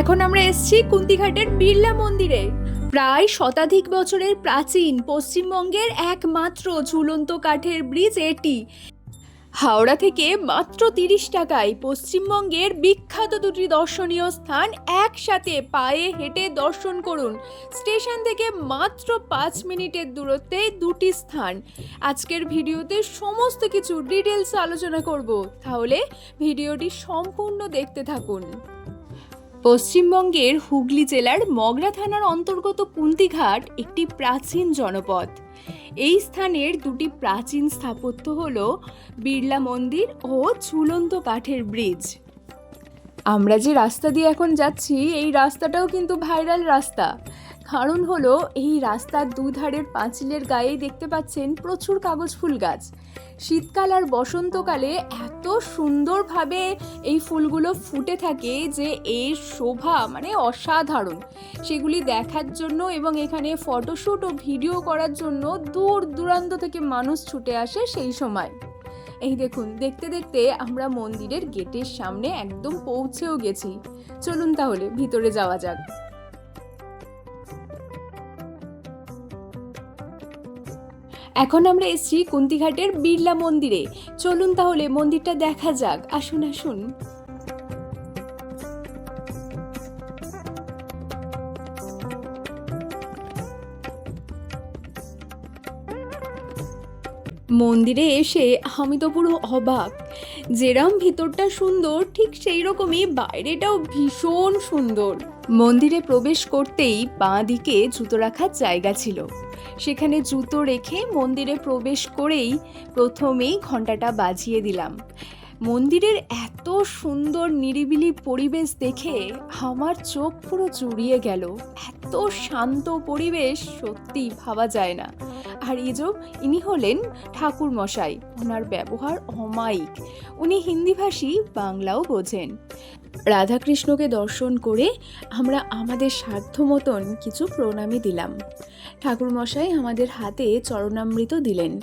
এখন আমরা এসেছি কুন্তিঘাটের বিড়লা মন্দিরে। প্রায় শতাধিক বছরের প্রাচীন পশ্চিমবঙ্গের একমাত্র ঝুলন্ত কাঠের ব্রিজ এটি। হাওড়া থেকে মাত্র তিরিশ টাকায় পশ্চিমবঙ্গের বিখ্যাত দুটি দর্শনীয় স্থান একসাথে পায়ে হেঁটে দর্শন করুন। স্টেশন থেকে মাত্র পাঁচ মিনিটের দূরত্বে দুটি স্থান। আজকের ভিডিওতে সমস্ত কিছু ডিটেলস আলোচনা করব। তাহলে ভিডিওটি সম্পূর্ণ দেখতে থাকুন। পশ্চিমবঙ্গের হুগলি জেলার মগরা থানার অন্তর্গত কুন্তিঘাট একটি প্রাচীন জনপদ। এই স্থানের দুটি প্রাচীন স্থাপত্য হল বিড়লা মন্দির ও ঝুলন্ত কাঠের ব্রিজ। আমরা যে রাস্তা দিয়ে এখন যাচ্ছি, এই রাস্তাটাও কিন্তু ভাইরাল রাস্তা। কারণ হলো, এই রাস্তার দুধারের পাঁচিলের গায়েই দেখতে পাচ্ছেন প্রচুর কাগজ ফুল গাছ। শীতকাল আর বসন্তকালে এত সুন্দরভাবে এই ফুলগুলো ফুটে থাকে যে এর শোভা মানে অসাধারণ। সেগুলি দেখার জন্য এবং এখানে ফটোশ্যুট ও ভিডিও করার জন্য দূর দূরান্ত থেকে মানুষ ছুটে আসে সেই সময়। এই দেখুন, দেখতে দেখতে আমরা মন্দিরের গেটের সামনে একদম পৌঁছেও গেছি। চলুন তাহলে, ভিতরে যাওয়া যাক। এখন আমরা এসেছি কুন্তিঘাটের বিড়লা মন্দিরে। চলুন তাহলে মন্দিরটা দেখা যাক। আসুন আসুন। মন্দিরে এসে আমি তো পুরো অবাক। যেরম ভিতরটা সুন্দর, ঠিক সেই রকমই বাইরেটাও ভীষণ সুন্দর। মন্দিরে প্রবেশ করতেই বাঁ দিকে জুতো রাখার জায়গা ছিল। সেখানে জুতো রেখে মন্দিরে প্রবেশ করেই প্রথমেই ঘন্টাটা বাজিয়ে দিলাম। মন্দিরের এত সুন্দর নিরিবিলি পরিবেশ দেখে আমার চোখ পুরো জুড়িয়ে গেল। এত শান্ত পরিবেশ সত্যি ভাবা যায় না। আর ইজো ইনি হলেন ঠাকুর মশাই ওনার ব্যবহার অমায়িক। উনি হিন্দিভাষী বাংলাও বোঝেন। রাধাকৃষ্ণকে দর্শন করে আমরা আমাদের সাধ্য মতন কিছু প্রণামী দিলাম। ঠাকুরমশাই আমাদের হাতে চরণামৃত দিলেন।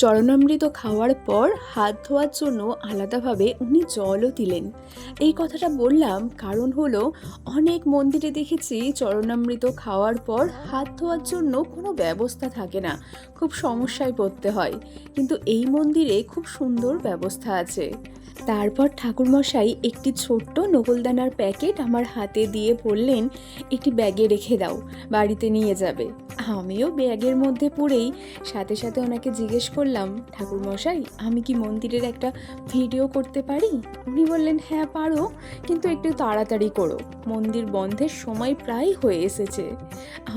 চরণামৃত খাওয়ার পর হাত ধোয়ার জন্য আলাদাভাবে উনি জলও দিলেন। এই কথাটা বললাম কারণ হলো অনেক মন্দিরে দেখেছি চরণামৃত খাওয়ার পর হাত ধোয়ার জন্য কোনো ব্যবস্থা থাকে না, খুব সমস্যায় পড়তে হয়। কিন্তু এই মন্দিরে খুব সুন্দর ব্যবস্থা আছে। তারপর ঠাকুরমশাই একটি ছোট্ট নকলদানার প্যাকেট আমার হাতে দিয়ে বললেন, একটি ব্যাগে রেখে দাও, বাড়িতে নিয়ে যাবে। আমিও ব্যাগের মধ্যে পড়েই সাথে সাথে ওনাকে জিজ্ঞেস করলাম ঠাকুরমশাই, আমি কি মন্দিরের একটা ভিডিও করতে পারি? উনি বললেন হ্যাঁ পারো, কিন্তু একটু তাড়াতাড়ি করো। মন্দির বন্ধের সময় প্রায় হয়ে এসেছে।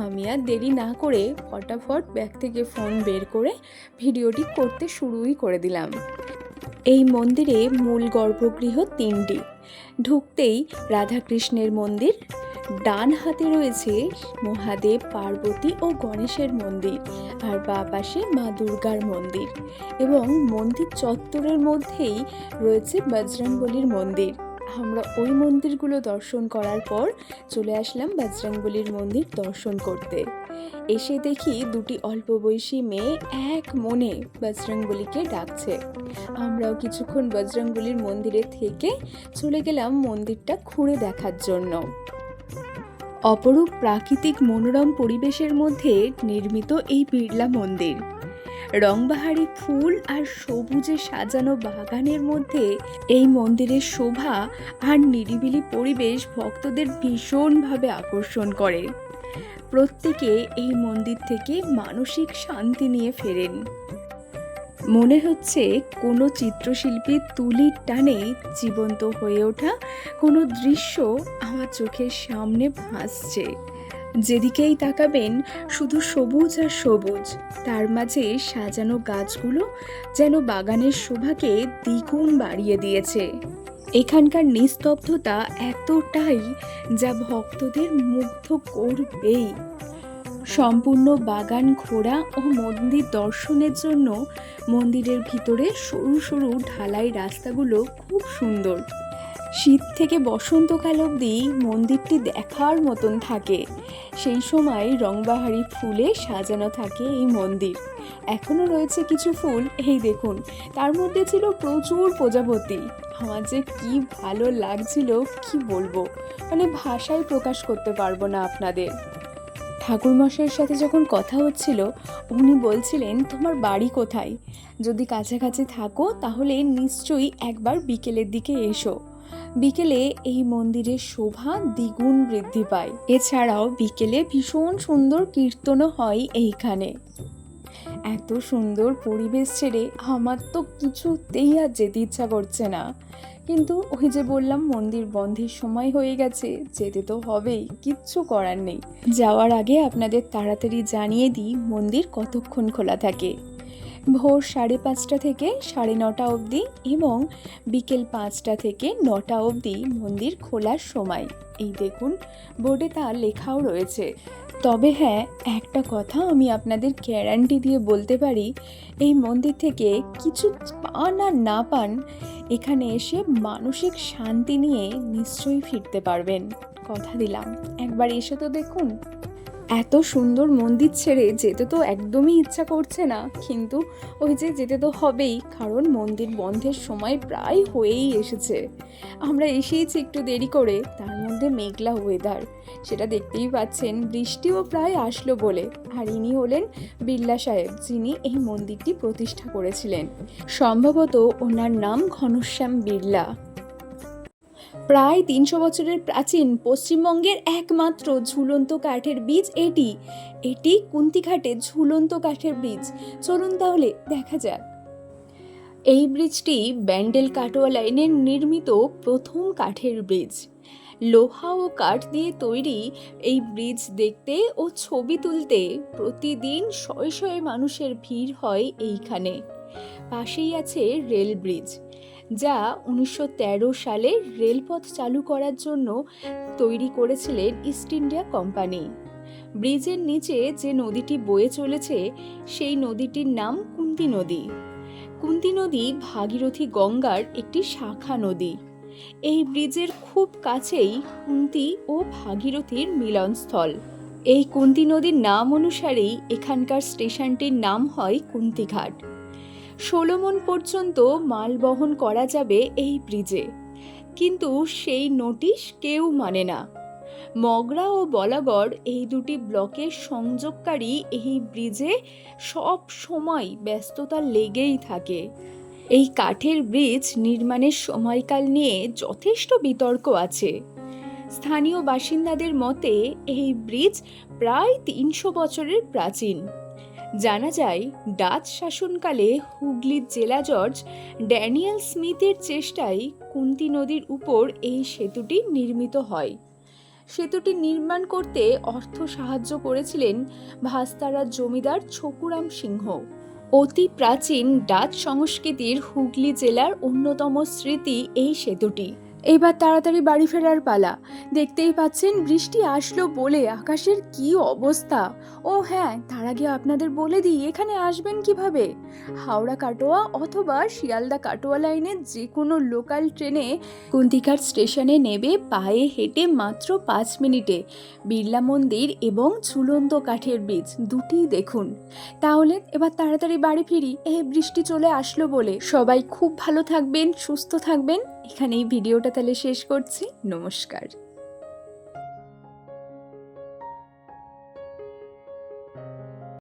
আমি আর দেরি না করে ফটাফট ব্যাগ থেকে ফোন বের করে ভিডিওটি করতে শুরুই করে দিলাম। এই মন্দিরে মূল গর্ভগৃহ তিনটি। ঢুকতেই রাধাকৃষ্ণের মন্দির ডান হাতে রয়েছে মহাদেব পার্বতী ও গণেশের মন্দির আর বা পাশে মা দুর্গার মন্দির এবং মন্দির চত্বরের মধ্যেই রয়েছে বজরংবলির মন্দির। আমরা ওই মন্দিরগুলো দর্শন করার পর চলে আসলাম বজরংবলির মন্দির দর্শন করতে। এসে দেখি দুটি অল্প বয়সী মেয়ে এক মনে বজরংবলিকে ডাকছে। আমরাও কিছুক্ষণ বজরংবলির মন্দিরে থেকে চলে গেলাম মন্দিরটা ঘুরে দেখার জন্য। অপরূপ প্রাকৃতিক মনোরম পরিবেশের মধ্যে নির্মিত এই বিড়লা মন্দির। রংবাহারি ফুল আর সবুজে সাজানো বাগানের মধ্যে এই মন্দিরের শোভা আর নিরিবিলি পরিবেশ ভক্তদের ভীষণভাবে আকর্ষণ করে। প্রত্যেকে এই মন্দির থেকে মানসিক শান্তি নিয়ে ফেরেন। মনে হচ্ছে কোনো চিত্রশিল্পীর তুলির টানে জীবন্ত হয়ে ওঠা কোনো দৃশ্য আমার চোখের সামনে ভাসছে। যেদিকেই তাকাবেন, শুধু সবুজ আর সবুজ। তার মাঝে সাজানো গাছগুলো যেন বাগানের শোভাকে দ্বিগুণ বাড়িয়ে দিয়েছে। এখানকার নিস্তব্ধতা এতটাই যা ভক্তদের মুগ্ধ করবেই। সম্পূর্ণ বাগান ঘোরা ও মন্দির দর্শনের জন্য মন্দিরের ভিতরে সরু সরু ঢালাই রাস্তাগুলো খুব সুন্দর। শীত থেকে বসন্তকাল অবধি মন্দিরটি দেখার মতন থাকে। সেই সময় রংবাহারি ফুলে সাজানো থাকে এই মন্দির। এখনও রয়েছে কিছু ফুল, এই দেখুন, তার মধ্যে ছিল প্রচুর প্রজাপতি। আমার যে কি ভালো লাগছিল, কি বলব? মানে ভাষায় প্রকাশ করতে পারব না আপনাদের। ঠাকুরমশাইয়ের সাথে যখন কথা হচ্ছিল, উনি বলছিলেন, তোমার বাড়ি কোথায়? যদি কাছাকাছি থাকো, তাহলে নিশ্চয়ই একবার বিকেলের দিকে এসো। বিকেলে এই মন্দিরের শোভা দ্বিগুণ বৃদ্ধি পায়। এছাড়াও বিকেলে ভীষণ সুন্দর কীর্তনও হয় এইখানে। এত সুন্দর পরিবেশ ছেড়ে আমার তো কিছুতেই আর যেতে ইচ্ছা করছে না। কিন্তু ওই যে বললাম, মন্দির বন্ধের সময় হয়ে গেছে, যেতে তো হবেই, কিচ্ছু করার নেই। যাওয়ার আগে আপনাদের তাড়াতাড়ি জানিয়ে দিই, মন্দির কতক্ষণ খোলা থাকে। ভোর সাড়ে পাঁচটা থেকে সাড়ে নটা অবধি এবং বিকেল পাঁচটা থেকে নটা অবধি মন্দির খোলার সময়। এই দেখুন, বোর্ডে তা লেখাও রয়েছে। তবে হ্যাঁ একটা কথা আমি আপনাদের গ্যারান্টি দিয়ে বলতে পারি, এই মন্দির থেকে কিছু পান আর না পান, এখানে এসে মানসিক শান্তি নিয়ে নিশ্চয়ই ফিরতে পারবেন। কথা দিলাম। একবার এসে তো দেখুন। এত সুন্দর মন্দির ছেড়ে যেতে তো একদমই ইচ্ছা করছে না। কিন্তু ওই যে যেতে তো হবেই, কারণ মন্দির বন্ধের সময় প্রায় হয়েই এসেছে। আমরা এসেইছি একটু দেরি করে, তার মধ্যে মেঘলা ওয়েদার সেটা দেখতেই পাচ্ছেন, বৃষ্টিও প্রায় আসলো বলে। আর ইনি হলেন বিড়লা সাহেব, যিনি এই মন্দিরটি প্রতিষ্ঠা করেছিলেন। সম্ভবত ওনার নাম ঘনশ্যাম বিড়লা। প্রায় তিনশো বছরের প্রাচীন পশ্চিমবঙ্গের একমাত্র ঝুলন্ত কাঠের বীজ এটি। এটি কুন্তিঘাটে ঝুলন্ত কাঠের ব্রিজ চলুন তাহলে দেখা যাক। এই ব্রিজটি ব্যান্ডেল কাটোয়া লাইনের নির্মিত প্রথম কাঠের ব্রিজ লোহা ও কাঠ দিয়ে তৈরি এই ব্রিজ দেখতে ও ছবি তুলতে প্রতিদিন শয়ে শয়ে মানুষের ভিড় হয় এইখানে। পাশেই আছে রেল ব্রিজ। যা উনিশশো তেরো সালে রেলপথ চালু করার জন্য তৈরি করেছিলেন ইস্ট ইন্ডিয়া কোম্পানি। ব্রিজের নিচে যে নদীটি বয়ে চলেছে, সেই নদীটির নাম কুন্তি নদী। কুন্তি নদী ভাগীরথী গঙ্গার একটি শাখা নদী। এই ব্রিজের খুব কাছেই কুন্তি ও ভাগীরথীর মিলনস্থল। এই কুন্তি নদীর নাম অনুসারেই এখানকার স্টেশনটির নাম হয় কুন্তিঘাট। ষোলো মন পর্যন্ত মাল বহন করা যাবে এই ব্রিজে। কিন্তু সেই নোটিশ কেউ মানে না। মগরা ও বলাগড় এই দুটি ব্লকের সংযোগকারী এই ব্রিজে সব সময় ব্যস্ততা লেগেই থাকে। এই কাঠের ব্রিজ নির্মাণের সময়কাল নিয়ে যথেষ্ট বিতর্ক আছে। স্থানীয় বাসিন্দাদের মতে, এই ব্রিজ প্রায় তিনশো বছরের প্রাচীন। জানা যায়, ডাচ শাসনকালে হুগলির জেলা জর্জ ড্যানিয়েল স্মিথের চেষ্টায় কুন্তি নদীর উপর এই সেতুটি নির্মিত হয়। সেতুটি নির্মাণ করতে অর্থ সাহায্য করেছিলেন ভাস্তারার জমিদার ছকুরাম সিংহ। অতি প্রাচীন ডাচ সংস্কৃতির হুগলি জেলার অন্যতম স্মৃতি এই সেতুটি। এবার তাড়াতাড়ি বাড়ি ফেরার পালা। দেখতেই পাচ্ছেন, বৃষ্টি আসলো বলে আকাশের কি অবস্থা। ও হ্যাঁ তার আগে আপনাদের বলে দিই, এখানে আসবেন কীভাবে? হাওড়া কাটোয়া অথবা শিয়ালদা কাটোয়া লাইনের যে কোনো লোকাল ট্রেনে কুন্তিঘাট স্টেশনে নেবে পায়ে হেঁটে মাত্র পাঁচ মিনিটে। বিড়লা মন্দির এবং ঝুলন্ত কাঠের বীজ দুটি দেখুন। তাহলে এবার তাড়াতাড়ি বাড়ি ফিরি। এই বৃষ্টি চলে আসলো বলে সবাই খুব ভালো থাকবেন, সুস্থ থাকবেন। এখানেই ভিডিওটা তাহলে শেষ করছি। নমস্কার।